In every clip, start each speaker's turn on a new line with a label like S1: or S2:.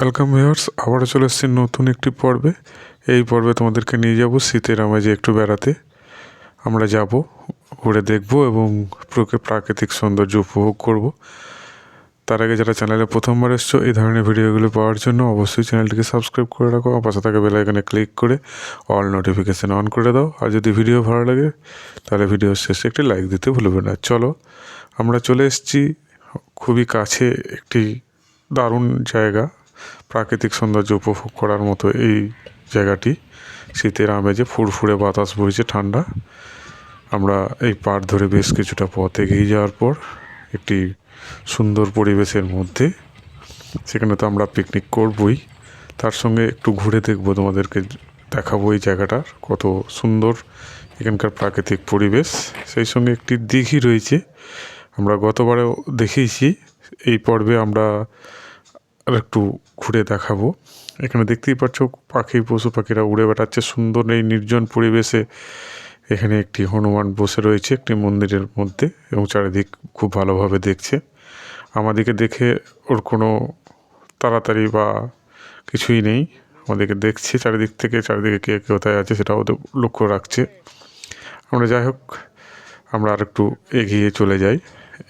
S1: Welcome viewers আবারও চলে এসেছি নতুন একটি পর্বে। এই পর্বে তোমাদেরকে নিয়ে যাব শীতের আমেজে একটু বেড়াতে। আমরা যাব, ঘুরে দেখব এবং প্রকৃ- প্রাকৃতিক সৌন্দর্য উপভোগ করব। তার আগে যারা চ্যানেলে প্রথমবার এসছো, এই ধরনের ভিডিওগুলো পাওয়ার জন্য অবশ্যই চ্যানেলটিকে সাবস্ক্রাইব করে রাখো। আর পাশে থাকা বেল আইকনে ক্লিক করে অল নোটিফিকেশান অন করে দাও। আর যদি ভিডিও ভালো লাগে, তাহলে ভিডিওর শেষে একটি লাইক দিতে ভুলবে না। চলো, আমরা চলে এসেছি খুবই কাছে একটি দারুণ জায়গা। প্রাকৃতিক সৌন্দর্য উপভোগ করার মতো এই জায়গাটি। শীতের আমেজে ফুরফুরে বাতাস বইছে ঠান্ডা। আমরা এই পাড় ধরে বেশ কিছুটা পথ এগিয়ে যাওয়ার পর একটি সুন্দর পরিবেশের মধ্যে, সেখানে তো আমরা পিকনিক করবই। তার সঙ্গে একটু ঘুরে দেখব, তোমাদেরকে দেখাবো এই জায়গাটার কত সুন্দর এখানকার প্রাকৃতিক পরিবেশ। সেই সঙ্গে একটি দিঘি রয়েছে। আমরা গতবারেও দেখিয়েছি। এই পর্বে আমরা একটু ঘুরে দেখাবো। এখানে দেখতেই পাচ্ছ পাখি, পশু পাখিরা উড়ে বেড়াচ্ছে। সুন্দর এই নির্জন পরিবেশে এখানে একটি হনুমান বসে রয়েছে একটি মন্দিরের মধ্যে এবং চারিদিক খুব ভালোভাবে দেখছে। আমাদেরকে দেখে ওর কোনো তাড়াতাড়ি বা কিছুই নেই। আমাদেরকে দেখছে চারিদিক থেকে, চারিদিকে কে কোথায় আছে সেটা ওদের লক্ষ্য রাখছে। আমরা যাই হোক, আমরা আর একটু এগিয়ে চলে যাই।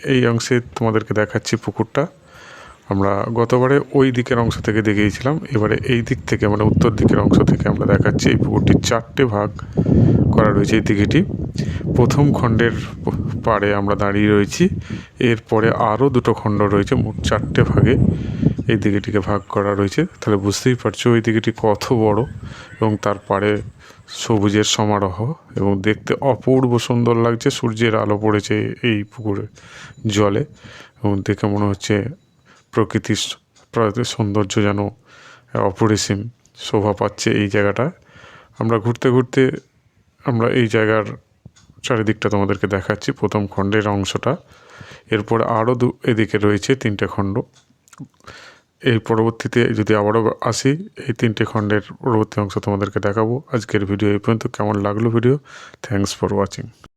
S1: এই অংশে তোমাদেরকে দেখাচ্ছি পুকুরটা। আমরা গতবারে ওই দিকের অংশ থেকে দেখিয়েছিলাম। এবারে এই দিক থেকে মানে উত্তর দিকের অংশ থেকে আমরা দেখাচ্ছি এই পুকুরটির চারটে ভাগ করা রয়েছে এই দিঘিটি। প্রথম খণ্ডের পাড়ে আমরা দাঁড়িয়ে রয়েছি। এরপরে আরও দুটো খণ্ড রয়েছে, মোট চারটে ভাগে এই দিঘিটিকে ভাগ করা রয়েছে। তাহলে বুঝতেই পারছ ওই দিঘিটি কত বড় এবং তার পাড়ে সবুজের সমারোহ এবং দেখতে অপূর্ব সুন্দর লাগছে। সূর্যের আলো পড়েছে এই পুকুরে জলে এবং দেখে মনে হচ্ছে প্রকৃতির প্রাকৃতিক সৌন্দর্য যেন অপরিসীম শোভা পাচ্ছে এই জায়গাটা আমরা ঘুরতে ঘুরতে আমরা এই জায়গার চারিদিকটা তোমাদেরকে দেখাচ্ছি। প্রথম খণ্ডের অংশটা। এরপর আরও দু, এদিকে রয়েছে তিনটে খণ্ড। এই পরবর্তীতে যদি আবারও আসি, এই তিনটে খণ্ডের পরবর্তী অংশ তোমাদেরকে দেখাবো। আজকের ভিডিও এই পর্যন্ত। কেমন লাগল ভিডিও? Thanks for watching